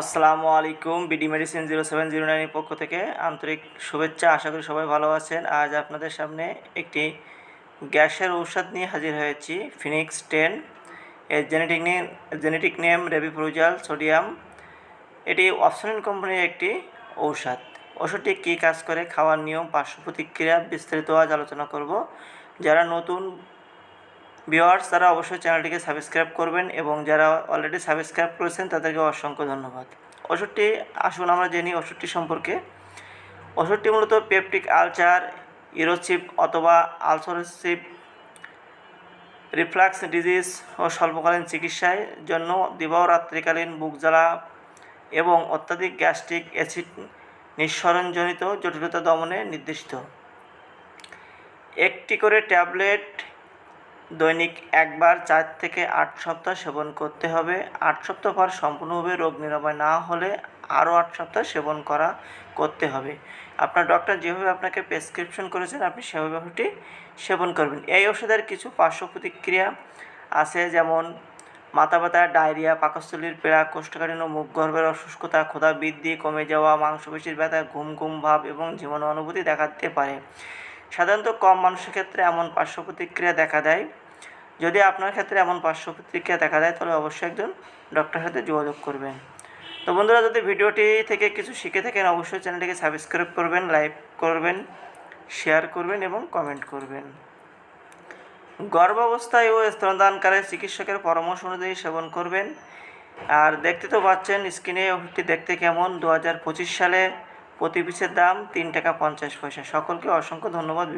আসসালামু আলাইকুম BD medicine zero seven zero নাইনের পক্ষ থেকে আন্তরিক শুভেচ্ছা, আশা করি সবাই ভালো আছেন। আজ আপনাদের সামনে একটি গ্যাসের ঔষধ নিয়ে হাজির হয়েছি ফিনিক্স টেন এর genetic name genetic name rabeprazole sodium এটি অপশনাল কোম্পানির একটি ঔষধ। ওষুধটি কী কাজ করে? খাওয়ার নিয়ম, পার্শ্ব প্রতিক্রিয়া বিস্তারিত আজ আলোচনা করব। যারা নতুন ভিওয়ার্স তারা অবশ্যই চ্যানেলটিকে সাবস্ক্রাইব করবেন এবং যারা অলরেডি সাবস্ক্রাইব করেছেন, তাদেরকে অসংখ্য ধন্যবাদ। ওষুধটি আসুন, আমরা জেনি ওষুধটি সম্পর্কে। ওষুধটি মূলত পেপটিক আলচার ইরোচিপ অথবা আলসোরেসিভ রিফ্লাক্স ডিজিজ ও স্বল্পকালীন চিকিৎসায় জন্য দিবাও রাত্রিকালীন বুক জ্বালা এবং অত্যাধিক গ্যাস্ট্রিক অ্যাসিড নিঃসরণজনিত জটিলতা দমনে নির্দিষ্ট। একটি করে ট্যাবলেট দৈনিক একবার চার থেকে আট সপ্তাহ সেবন করতে হবে। আট সপ্তাহ পর সম্পূর্ণভাবে রোগ নিরাময় না হলে আরও আট সপ্তাহ সেবন করা করতে হবে। আপনার ডক্টর যেভাবে আপনাকে প্রেসক্রিপশন করেছেন, আপনি সেভাবে ওষুধটি সেবন করবেন। এই ওষুধের কিছু পার্শ্ব প্রতিক্রিয়া আছে, যেমন মাথা ব্যথা, ডায়রিয়া, পাকস্থলীর পীড়া, কোষ্ঠকাঠিন্য, মুখ গর্ভের অসুস্থতা, ক্ষুধা বৃদ্ধি, কমে যাওয়া, মাংসপেশির ব্যথা ঘুম ঘুম ভাব এবং জীবন অনুভূতি দেখা দিতে পারে। সাধারণত কম মানুষের ক্ষেত্রে এমন পার্শ্ব প্রতিক্রিয়া দেখা দেয়। যদি আপনার ক্ষেত্রে এমন পার্শ্ব প্রতিক্রিয়া দেখা দেয়, তাহলে অবশ্যই একজন ডক্টরের সাথে যোগাযোগ করবেন। তো বন্ধুরা, যদি ভিডিওটি থেকে কিছু শিখে থাকেন, অবশ্যই চ্যানেলটিকে সাবস্ক্রাইব করবেন লাইক করবেন শেয়ার করবেন এবং কমেন্ট করবেন। গর্ভাবস্থায় ও স্তনদানকালে চিকিৎসকের পরামর্শ অনুযায়ী সেবন করবেন। আর দেখতে তো পাচ্ছেন স্ক্রিনে ওষুধটি দেখতে কেমন? দু হাজার পঁচিশ সালে প্রতি পিসের দাম তিন টাকা পঞ্চাশ পয়সা। সকলকে অসংখ্য ধন্যবাদ।